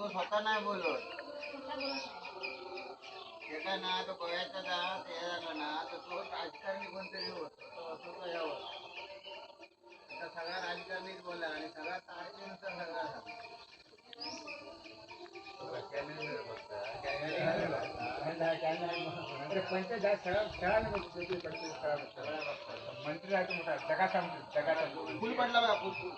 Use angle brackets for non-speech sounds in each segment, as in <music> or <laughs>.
तो स्वतः नाही बोलत. ते काय ना तो गोव्याचा जा ते झालं ना तर तो राजकारणी कोणतरी होत. तो असो तो यावं. आता सगळा राजकारणीच बोला आणि सगळा तारखेनुसार सगळा. मंत्री आहे तो मोठा जगाचा मंत्री, जगाचा. मंत्री. फुल पडला बा फुल फुल.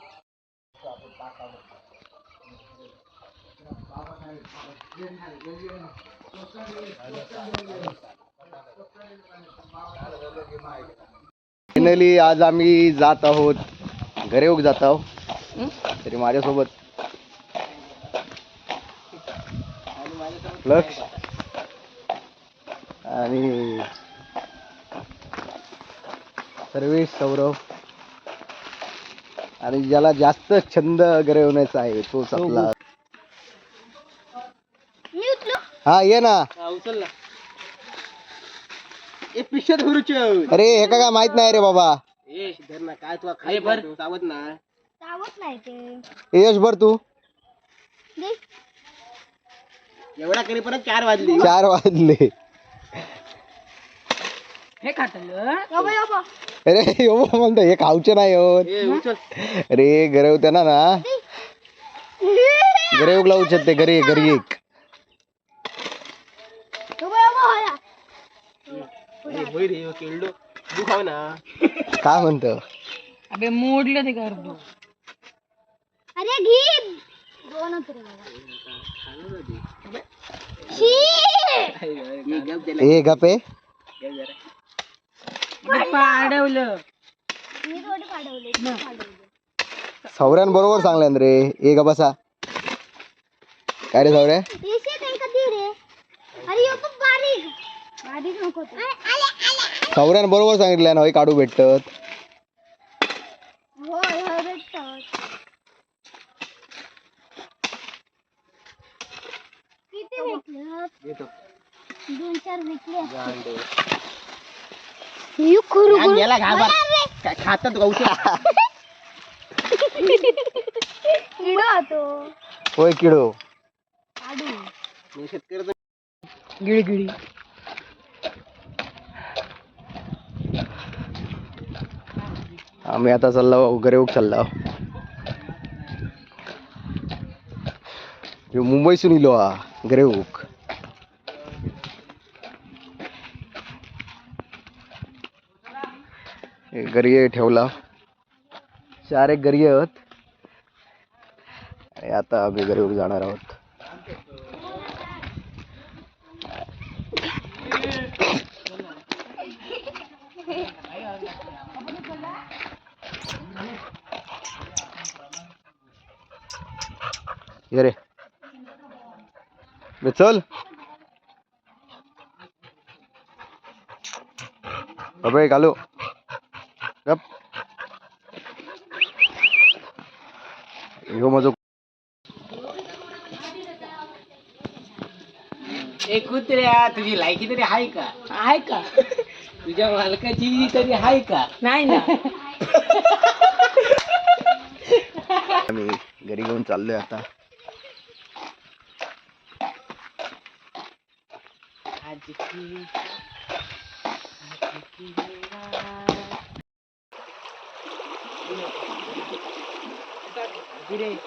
फायनली आज आम्ही जात आहोत घरेऊक जात आहोत. तरी माझ्यासोबत. लक्ष. आणि सर्वेश सौरभ. आणि ज्याला जास्त छंद गरवण्याचा आहे तोच आपला हा ये ना. उचलला ए पिशत हुरुच अरे हे का काय माहीत नाही रे बाबा. ए धर ना काय तुला खाई भर. सावत ना. चावत नाही ते. यश भर तू. दे. एवढा करी परत चार वाजली. चार वाजले. योबा योबा अरे यो म्हणतो हे खाऊचे नाही होत. ए उचल. अरे गरवत्या ना. ना गरेऊक लावू शकते घरी घरी एक योबा योबा होया ए, होय रे हो, केळलो तू खाऊ ना काय म्हणतो अबे मोडलं ते करतो अरे घे दोनच रे बाबा शी ए गपे. पाडवलं मी थोडी पाडवले तू पाडवले सौऱ्यान बरोबर सांगल्यान रे ए ग बसा काय रे सौऱ्या येशे त्यांका दे रे अरे यो बारीक बारीक नको तू. सौऱ्यान बरोबर सांगितलं ना काढू भेटत होय होय भेटतात. किती भेटलं? येतो. दोन चार याला घाबर. काय खातात <laughs> होय किडो. गिळगिळी. आम्ही आता चाललो गरेऊक चाललो मुंबईसून इलो हा गरेऊक हे ठेवला. चार एक गरिये आहोत आणि आता आम्ही गरेऊक जाणार आहोत. ये रे चल. अबे घालू. गप. ह्यो माझो ए कुत्र्या तुझी लायकी तरी आहे का? आहे का? तुझ्या मालकाची तरी आहे का? नाही ना. आम्ही घरी घेऊन चाललोय आता. じきはじきは。グレー。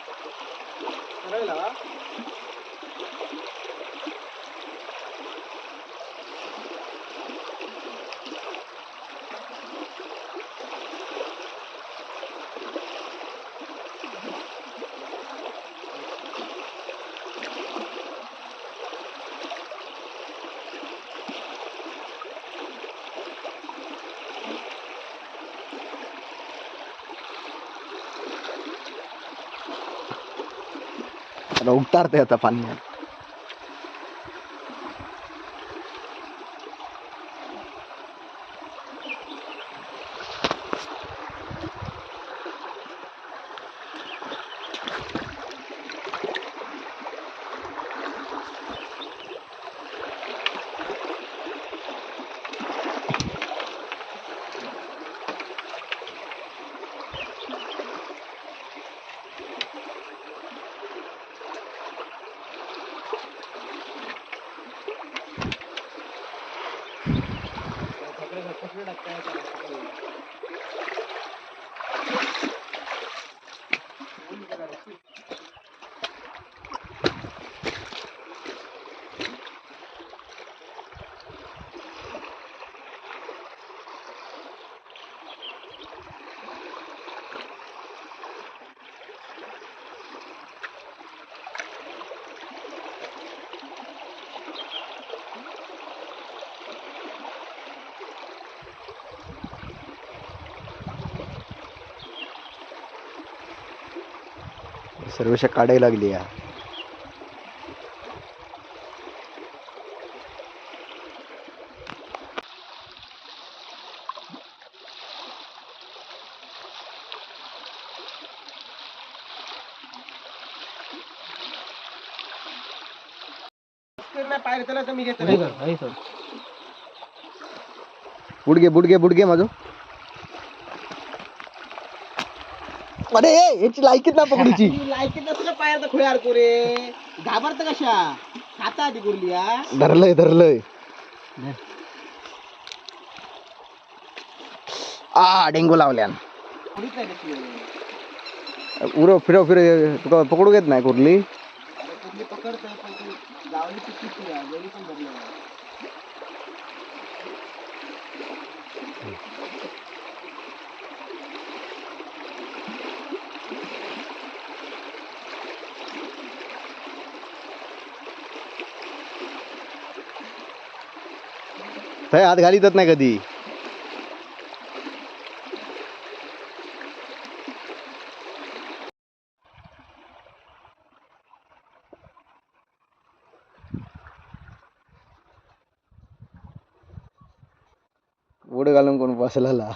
उतारते आता पाण्यात da casa. सर्वेशा काढायला लागली घेतो बुडगे बुडगे बुडगे अरे ए, याची लायकीत <laughs> ना पकडूची. लायकी तर खुळे अडको रे. घाबरत कशा? खाता आधी कुरली हा? धरलंय धरलंय. आ डेंगू लावल्यान. कुठीच नाही तशी उरो फिरव फिरव तुका पकडू घेत नाही कुर्ली पकडतोय पण ती गावली ती किती आहे जरी पण धरलं. थंय हात घालीतच नाही कधी उड घालून कोण बसलेला